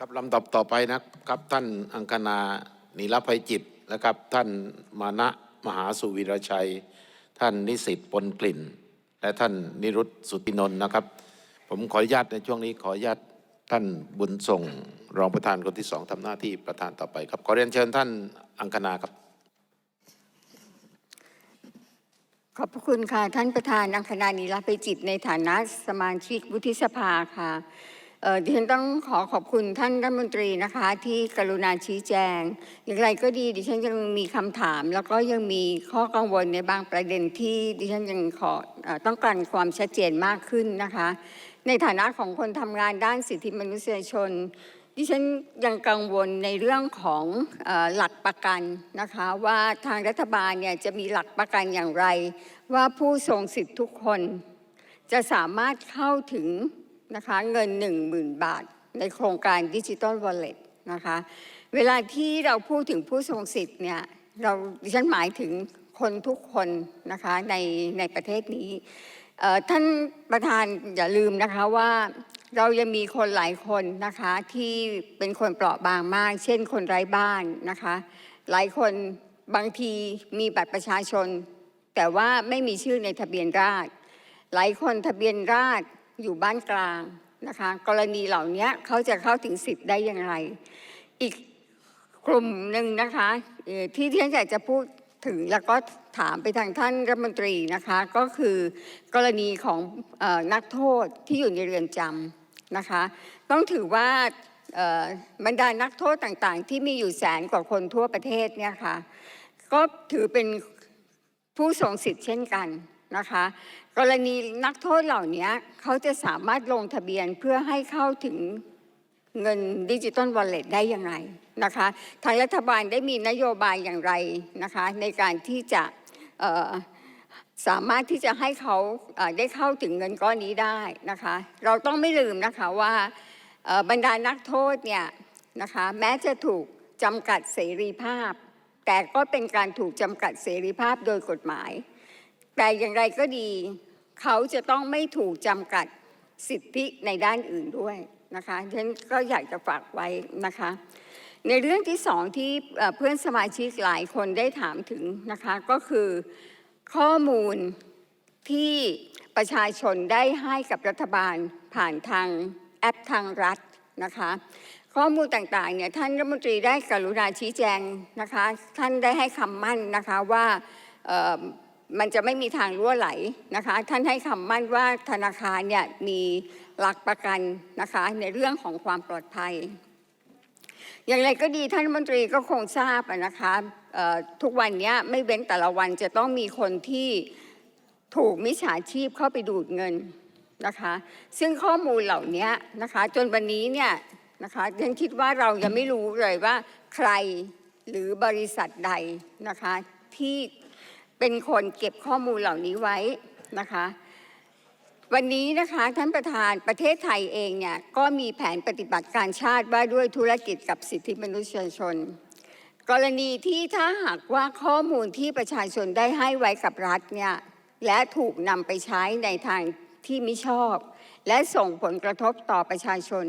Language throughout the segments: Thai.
ครับลำดับต่อไปนะครับท่านอังคณานิรภัยจิตนะครับ ท่านมานะมหาสุวิรชัย ท่านนิสิตปนกลิ่น และท่านนิรุตสุตินนท์นะครับ ผมขออนุญาตในช่วงนี้ขออนุญาตท่านบุญส่งรองประธานคนที่สองทำหน้าที่ประธานต่อไปครับ ขอเรียนเชิญท่านอังคณาครับ ขอบพระคุณค่ะ ท่านประธานอังคณานีรัไปจิตในฐานะสมาชิกวุฒิสภาค่ะ ดิฉันต้องขอขอบคุณท่านรัฐมนตรีนะคะ ที่กรุณาชี้แจง อย่างไรก็ดีดิฉันยังมีคำถาม แล้วก็ยังมีข้อกังวลในบางประเด็นที่ดิฉันยังขออต้องการความชัดเจนมากขึ้นนะคะ ในฐานะของคนทำงานด้านสิทธิมนุษยชนดิฉันยังกังวลในเรื่องของอหลักประกันนะคะว่าทางรัฐบาลเนี่ยจะมีหลักประกันอย่างไร ว่าผู้ทรงสิทธิ์ทุกคน จะสามารถเข้าถึง นะคะเงิน 10,000 บาท ในโครงการดิจิ t a ลวอลเล็ตนะคะเวลาที่เราพูดถึงผู้ทรงสิทธิ์เนี่ยเราดิฉันหมายถึงคนทุกคนนะคะในในประเทศนี้ท่านประธานอย่าลืมนะคะว่าเรายังมีคนหลายคนนะคะที่เป็นคนเปราะบางมาก เช่นคนไร้บ้านนะคะ หลายคนบางทีมีบัตรประชาชน แต่ว่าไม่มีชื่อในทะเบียนราษฎรหลายคนทะเบียนราษฎร อยู่บ้านกลางนะคะ กรณีเหล่านี้เขาจะเข้าถึงสิทธิ์ได้อย่างไร อีกกลุ่มหนึ่งนะคะเอ่ที่ที่ฉันอยากจะพูดถึงแล้วก็ถามไปทางท่านรัฐมนตรีนะคะ ก็คือกรณีของอนักโทษที่อยู่ในเรือนจำนะคะ ต้องถือว่าบรรดานักโทษต่างๆ ที่มีอยู่แสนกว่าคนทั่วประเทศเนี่ยค่ะก็ถือเป็นผู้ทรงสิทธิ์เช่นกัน นะคะ กรณีนักโทษเหล่านี้เขาจะสามารถลงทะเบียนเพื่อให้เข้าถึงเงินดิจิตอลวอลเล็ตได้ยังไงนะคะ ทางรัฐบาลได้มีนโยบายอย่างไรนะคะ ในการที่จะสามารถที่จะให้เขาได้เข้าถึงเงินก้อนนี้ได้นะคะ เราต้องไม่ลืมนะคะว่าบรรดานักโทษเนี่ยนะคะแม้จะถูกจำกัดเสรีภาพ แต่ก็เป็นการถูกจำกัดเสรีภาพโดยกฎหมาย แต่อย่างไรก็ดี เขาจะต้องไม่ถูกจำกัดสิทธิในด้านอื่นด้วยนะคะฉะนั้นก็อยากจะฝากไว้นะคะ ในเรื่องที่สองที่เพื่อนสมาชิกหลายคนได้ถามถึงนะคะก็คือข้อมูลที่ประชาชนได้ให้กับรัฐบาลผ่านทางแอปทางรัฐนะคะ ข้อมูลต่างๆเนี่ยท่านรัฐมนตรีได้กรุณาชี้แจงนะคะ ท่านได้ให้คำมั่นนะคะว่า มันจะไม่มีทางรั่วไหลนะคะ ท่านให้คำมั่นว่าธนาคารเนี่ยมีหลักประกันนะคะในเรื่องของความปลอดภัย อย่างไรก็ดีท่านรัฐมนตรีก็คงทราบนะคะทุกวันนี้ไม่เว้นแต่ละวันจะต้องมีคนที่ถูกมิจฉาชีพเข้าไปดูดเงินนะคะ ซึ่งข้อมูลเหล่านี้นะคะ จนวันนี้เนี่ยนะคะฉันคิดว่าเรายังไม่รู้เลยว่าใครหรือบริษัทใดนะคะที่ เป็นคนเก็บข้อมูลเหล่านี้ไว้นะคะ วันนี้นะคะท่านประธานประเทศไทยเองเนี่ยก็มีแผนปฏิบัติการชาติว่าด้วยธุรกิจกับสิทธิมนุษยชน กรณีที่ถ้าหากว่าข้อมูลที่ประชาชนได้ให้ไว้กับรัฐเนี่ยและถูกนำไปใช้ในทางที่ไม่ชอบ และส่งผลกระทบต่อประชาชน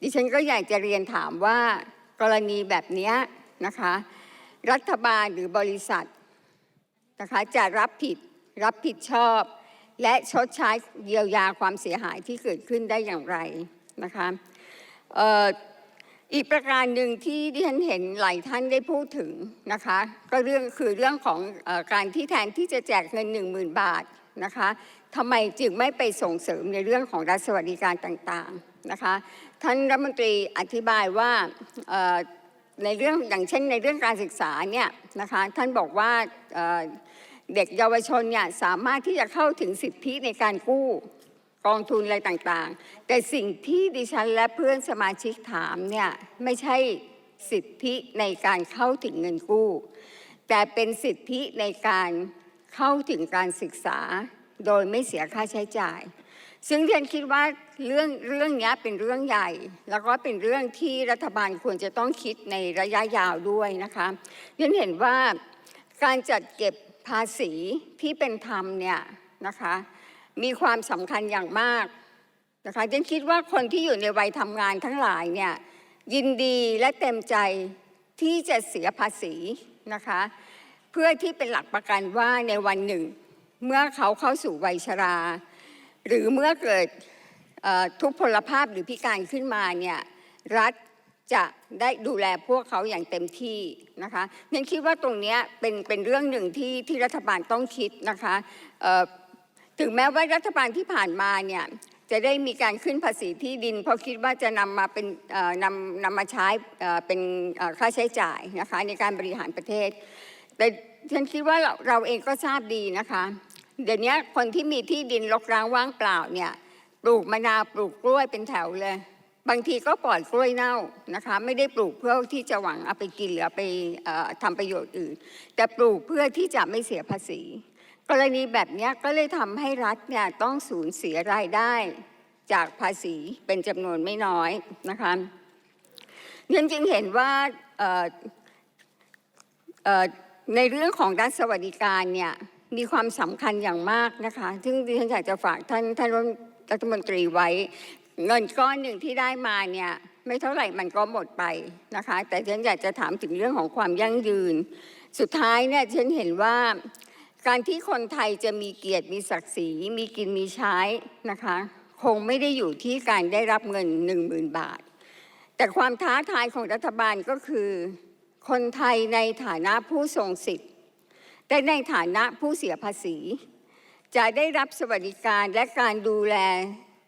ดิฉันก็อยากจะเรียนถามว่ากรณีแบบนี้นะคะ รัฐบาลหรือบริษัท นะคะจะรับผิดรับผิดชอบ และชดใช้เยียวยาความเสียหายที่เกิดขึ้นได้อย่างไรนะคะอีกประการหนึ่งที่ดิฉันเห็นหลายท่านได้พูดถึงนะคะก็เรื่องคือเรื่องของอการที่แทนที่จะแจกเงิน 1 0,000 บาทนะคะทำไมจึงไม่ไปส่งเสริมในเรื่องของรัฐสวัสดิการต่างๆนะคะท่านรัฐมนตรีอธิบายว่า ในเรื่องอย่างเช่นในเรื่องการศึกษาเนี่ยนะคะท่านบอกว่าเเด็กเยาวชนเนี่ยสามารถที่จะเข้าถึงสิทธิในการกู้กองทุนอะไรต่างๆ แต่สิ่งที่ดิฉันและเพื่อนสมาชิกถามเนี่ยไม่ใช่สิทธิในการเข้าถึงเงินกู้ แต่เป็นสิทธิในการเข้าถึงการศึกษาโดยไม่เสียค่าใช้จ่าย ซึ่งเรียนคิดว่าเรื่องเรื่องนี้เป็นเรื่องใหญ่ แล้วก็เป็นเรื่องที่รัฐบาลควรจะต้องคิดในระยะยาวด้วยนะคะเรียนเห็นว่าการจัดเก็บภาษีที่เป็นธรรมเนี่ยนะคะมีความสำคัญอย่างมากนะคะเรียนคิดว่าคนที่อยู่ในวัยทำงานทั้งหลายเนี่ยยินดีและเต็มใจที่จะเสียภาษีนะคะเพื่อที่เป็นหลักประกันว่าในวันหนึ่ง เมื่อเขาเข้าสู่วัยชรา หรือเมื่อเกิดทุพพลภาพหรือพิการขึ้นมาเนี่ยรัฐจะได้ดูแลพวกเขาอย่างเต็มที่นะคะฉันคิดว่าตรงนี้เป็นเป็นเรื่องหนึ่งที่ที่รัฐบาลต้องคิดนะคะถึงแม้ว่ารัฐบาลที่ผ่านมาเนี่ยจะได้มีการขึ้นภาษีที่ดิน เพราะคิดว่าจะนำมาเป็นนำนำมาใช้เป็นค่าใช้จ่ายนะคะในการบริหารประเทศ แต่ฉันคิดว่าเราเราเองก็ทราบดีนะคะ เดี๋ยวนี้คนที่มีที่ดินรกร้างว่างเปล่าเนี่ยปลูกมะนาวปลูกกล้วยเป็นแถวเลย บางทีก็ปล่อยกล้วยเน่านะคะ ไม่ได้ปลูกเพื่อที่จะหวังเอาไปกินหรือไปอ่อทำประโยชน์อื่น แต่ปลูกเพื่อที่จะไม่เสียภาษี กรณีแบบนี้ก็เลยทำให้รัฐเนี่ยต้องสูญเสียรายได้จากภาษีเป็นจำนวนไม่น้อยนะคะฉันจึงเห็นว่าในเรื่องของรัฐสวัสดิการเนี่ย มีความสำคัญอย่างมากนะคะ ซึ่งดิฉันอยากจะฝากท่านท่านรัฐมนตรีไว้ เงินก้อนหนึ่งที่ได้มาเนี่ยไม่เท่าไหร่มันก็หมดไปนะคะ แต่ฉันอยากจะถามถึงเรื่องของความยั่งยืน สุดท้ายเนี่ยฉันเห็นว่าการที่คนไทยจะมีเกียรติมีศักดิ์ศรี มีกินมีใช้นะคะ คงไม่ได้อยู่ที่การได้รับเงิน 1 0,000 บาท แต่ความท้าทายของรัฐบาลก็คือ คนไทยในฐานะผู้ทรงสิทธิ์ แต่ในฐานะผู้เสียภาษี จะได้รับสวัสดิการและการดูแล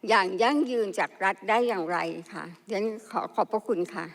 อย่างยั่งยืนจากรัฐได้อย่างไรค่ะฉันขอขอบพระคุณค่ะ